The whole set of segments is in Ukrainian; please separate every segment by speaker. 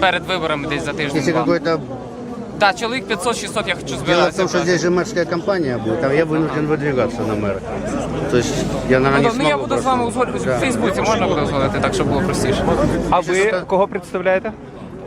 Speaker 1: перед виборами десь за тиждень.
Speaker 2: Если
Speaker 1: два.
Speaker 2: какой-то...
Speaker 1: Так, чоловік 500-600 я хочу
Speaker 2: Дело в
Speaker 1: збиратися.
Speaker 2: том, что здесь же мэрская кампания будет, а я вынужден выдвигаться на мэра. То есть я, наверное, не
Speaker 1: Ну, ну я
Speaker 2: смогу
Speaker 1: буду з
Speaker 2: просто.
Speaker 1: вами узгодитися.
Speaker 2: Да.
Speaker 1: В Фейсбуці можна буде узгодити, так щоб було простіше.
Speaker 3: А ви кого представляєте?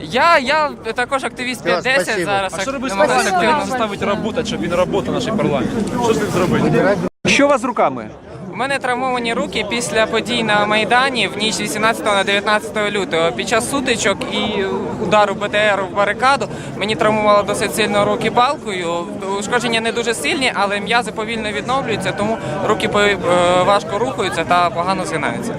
Speaker 1: Я, я також активіст
Speaker 2: Клас,
Speaker 1: 510
Speaker 2: спасибо.
Speaker 1: зараз.
Speaker 4: А що робити з
Speaker 1: намагаюся
Speaker 4: парламентом?
Speaker 1: активно-
Speaker 4: Заставити працювати, щоб він працював наш парламент. Що з ним зробити?
Speaker 3: Що у вас з руками?
Speaker 1: У мене травмовані руки після подій на Майдані в ніч 18 на 19 лютого. Під час сутичок і удару БТР в барикаду мені травмувало досить сильно руки палкою. Ушкодження не дуже сильні, але м'язи повільно відновлюються, тому руки е, важко рухаються та погано згинаються.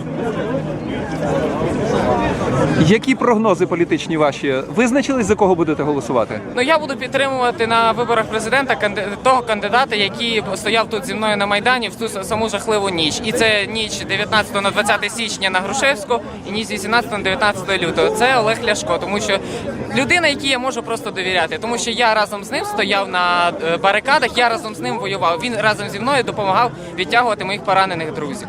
Speaker 3: Які прогнози політичні ваші? Визначились за кого будете голосувати?
Speaker 1: Ну я буду підтримувати на виборах президента того кандидата, який стояв тут зі мною на майдані в ту саму жахливу ніч. І це ніч 19 на 20 січня на Грушевську і ніч 18 на 19 лютого. Це Олег Ляшко, тому що людина, якій я можу просто довіряти, тому що я разом з ним стояв на е, барикадах, я разом з ним воював. Він разом зі мною допомагав відтягувати моїх поранених друзів.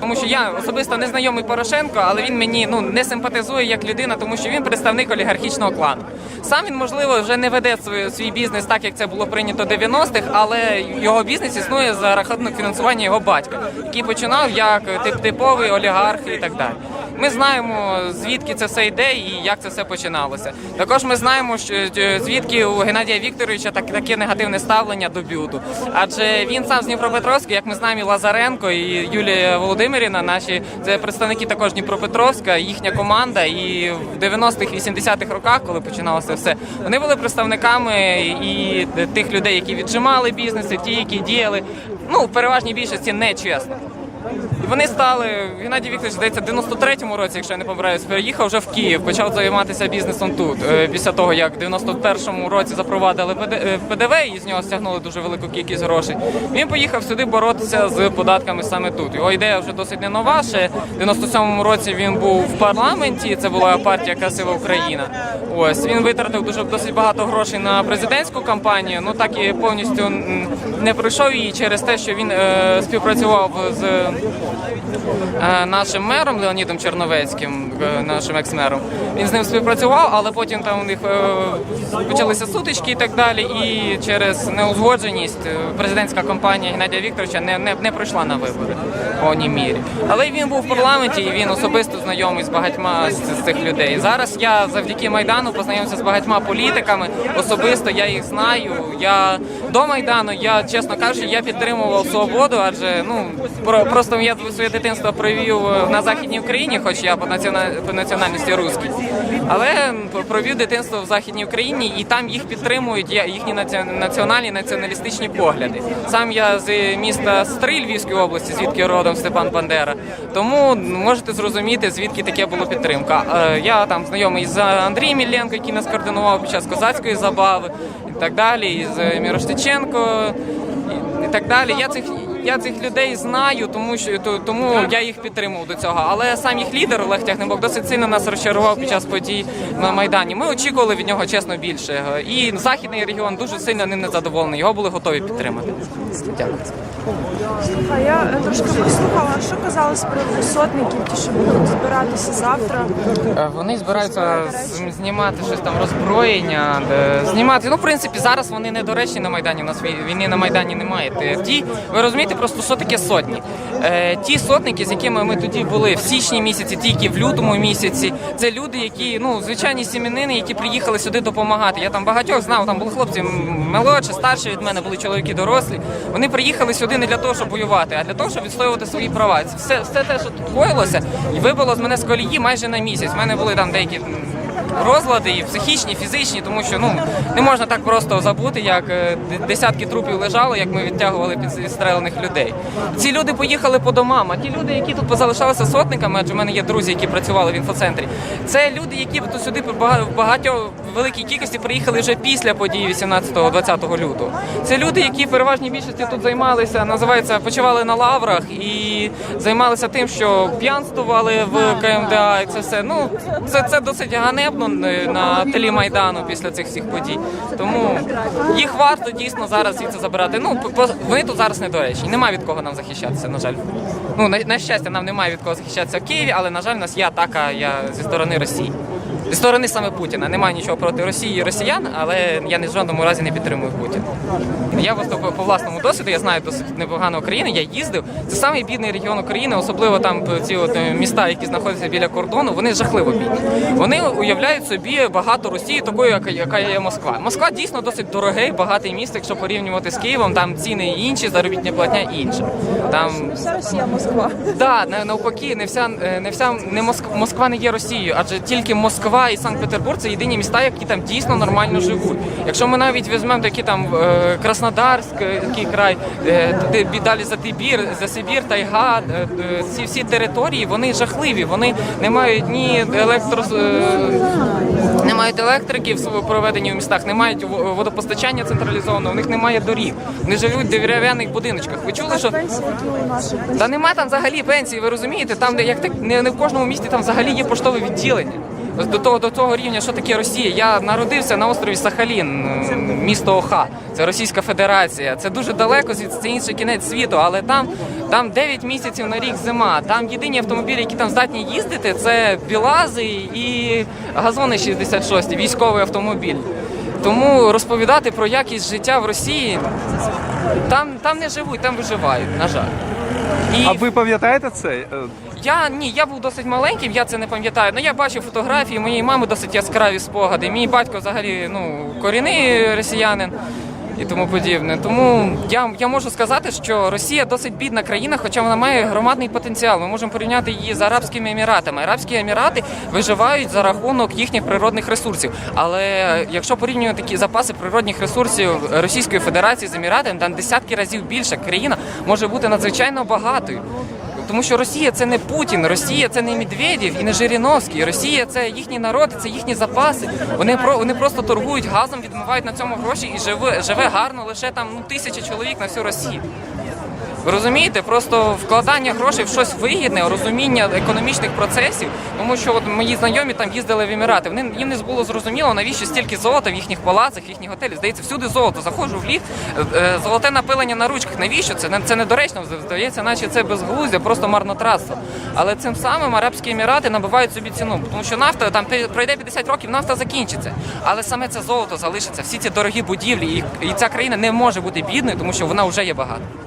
Speaker 1: Тому що я особисто не знайомий Порошенко, але він мені ну не симпатизує як людина, тому що він представник олігархічного клану. Сам він, можливо, вже не веде свій, свій бізнес так, як це було прийнято 90-х, але його бізнес існує за рахунок фінансування його батька, який починав як тип типовий олігарх і так далі. Ми знаємо звідки це все йде і як це все починалося. Також ми знаємо, що е, звідки у Геннадія Вікторовича так таке негативне ставлення до бюду. Адже він сам з Дніпропетровська, як ми знаємо, і Лазаренко і Юлія Володимирівна, наші це представники також Дніпропетровська, їхня команда. І в 90-х, 80-х роках, коли починалося все, вони були представниками і тих людей, які віджимали бізнеси, ті, які діяли ну в переважній більшості нечесно. І вони стали Геннадій Вікторович, здається, в 93-му році, якщо я не помиляюсь, переїхав вже в Київ, почав займатися бізнесом тут. Е, Після того, як в 91-му році запровадили е, ПДВ і з нього стягнули дуже велику кількість грошей. Він поїхав сюди боротися з податками саме тут. Його ідея вже досить не нова. Ще в 97-му році він був в парламенті. Це була партія Красива Україна. Ось він витратив дуже досить багато грошей на президентську кампанію. Ну так і повністю не пройшов її через те, що він е, співпрацював з нашим мером Леонідом Черновецьким, е, нашим екс-мером. Він з ним співпрацював, але потім там у них е, почалися сутички і так далі. І через неузгодженість е, президентська кампанія Геннадія Вікторовича не, не, не пройшла на вибори в повній мірі. Але він був в парламенті і він особисто знайомий з багатьма з цих людей. Зараз я завдяки майдану познайомився з багатьма політиками. Особисто я їх знаю. Я до майдану, я чесно кажучи, я підтримував свободу, адже ну про просто я своє дитинство провів е, на західній Україні, хоч я по по національності русський. Але провів дитинство в західній Україні, і там їх підтримують їхні національні націоналістичні погляди. Сам я з міста Стрий Львівської області, звідки родом Степан Бандера. Тому можете зрозуміти, звідки таке була підтримка. Е, Я там знайомий з Андрієм Ілленко, який нас координував під час козацької забави, і так далі, і з Міроштиченко, і так далі. Я цих я цих людей знаю, тому що тому я їх підтримував до цього. Але сам їх лідер Олег Тягнебок досить сильно нас розчарував під час подій на майдані. Ми очікували від нього чесно більше. І західний регіон дуже сильно ним не задоволений. Його були готові підтримати. Дякую.
Speaker 5: А я е, трошки послухала, що казали з приводу сотників, ті, що будуть збиратися завтра.
Speaker 1: Е, Вони збираються знімати щось там роззброєння, знімати. Ну, в принципі, зараз вони недоречні на Майдані. У нас війни на Майдані немає. Ті, ви розумієте, просто що таке сотні? Е, ті сотники, з якими ми тоді були в січні місяці, ті, які в лютому місяці, це люди, які, ну, звичайні сім'янини, які приїхали сюди допомагати. Я там багатьох знав, там були хлопці молодші, старші від мене, були чоловіки дорослі. Вони приїхали сюди не для того, щоб воювати, а для того, щоб відстоювати свої права. Все, все те, що тут коїлося, вибило з мене з колії майже на місяць. У мене були там деякі розлади, і психічні, і фізичні, тому що ну не можна так просто забути, як е, десятки трупів лежало, як ми відтягували підстрелених людей. Ці люди поїхали по домам. А ті люди, які тут позалишалися сотниками, адже в мене є друзі, які працювали в інфоцентрі. Це люди, які тут сюди бага- багатьох великій кількості приїхали вже після події 18-20 лютого. Це люди, які в переважній більшості тут займалися, називається почивали на лаврах і займалися тим, що п'янствували в КМДА. І це все. Ну це, це досить ганебно е, на тлі майдану після цих всіх подій. Тому їх варто дійсно зараз звідси забирати. Ну вони тут зараз недоречні. Нема від кого нам захищатися. На жаль, ну на, на щастя, нам немає від кого захищатися в Києві, але на жаль, у нас є атака я, зі сторони Росії. Зі сторони саме Путіна. Немає нічого проти Росії і росіян, але я ні в жодному разі не підтримую Путіна. Я просто по, власному досвіду, я знаю досить непогано України, я їздив. Це самий бідний регіон України, особливо там ці от е, міста, які знаходяться біля кордону, вони жахливо бідні. Вони уявляють собі багато Росії, такою, яка, є Москва. Москва дійсно досить дорогий, багатий місто, якщо порівнювати з Києвом, там ціни інші, заробітня платня інша. Там
Speaker 5: Вся Росія Москва.
Speaker 1: Да, навпаки, не вся е, не вся не Москва, Москва не є Росією, адже тільки Москва і Санкт-Петербург це єдині міста, які там дійсно нормально живуть. Якщо ми навіть візьмемо такі там е, Краснодарськ, е, такий край, е, далі за Тибір, за Сибір, Тайга, е, е, ці всі території вони жахливі. Вони не мають ні електро. е, не мають електрики в проведенні в містах, не мають водопостачання централізованого, у них немає доріг. Вони живуть в дерев'яних будиночках. Ви чули, що та нема там взагалі пенсії, ви розумієте? Там де як так не, не в кожному місті там взагалі є поштове відділення. Того до того рівня, що таке Росія. Я народився на острові Сахалін, місто Оха. Це Російська Федерація. Це дуже далеко звідси це інший кінець світу, але там, там 9 місяців на рік зима. Там єдині автомобілі, які там здатні їздити, це білази і газони 66, військовий автомобіль. Тому розповідати про якість життя в Росії там, там не живуть, там виживають, на жаль. І
Speaker 3: А ви пам'ятаєте це?
Speaker 1: Я ні, я був досить маленьким, я це не пам'ятаю. Ну я бачив фотографії моєї мами досить яскраві спогади. Мій батько взагалі ну корінний росіянин і тому подібне. Тому я, я можу сказати, що Росія досить бідна країна, хоча вона має громадний потенціал. Ми можемо порівняти її з Арабськими Еміратами. Арабські Емірати виживають за рахунок їхніх природних ресурсів. Але якщо порівнювати такі запаси природних ресурсів Російської Федерації з Еміратами, там десятки разів більша країна може бути надзвичайно багатою. Тому що Росія це не Путін, Росія це не Медведєв і не Жириновський. Росія це їхній народ, це їхні запаси. Вони про вони просто торгують газом, відмивають на цьому гроші і живе живе гарно лише там ну тисячі чоловік на всю Росію. Розумієте, просто вкладання грошей в щось вигідне, розуміння економічних процесів, тому що от мої знайомі там їздили в Емірати. Вони їм не було зрозуміло, навіщо стільки золота в їхніх палацах, в їхніх готелях. Здається, всюди золото. Заходжу в ліфт, е, е, золоте напилення на ручках. Навіщо це? Це недоречно. Здається, наче це безглуздя, просто марнотратство. Але цим самим Арабські Емірати набивають собі ціну, тому що нафта там пройде 50 років, нафта закінчиться. Але саме це золото залишиться. Всі ці дорогі будівлі, і, і ця країна не може бути бідною, тому що вона вже є багата.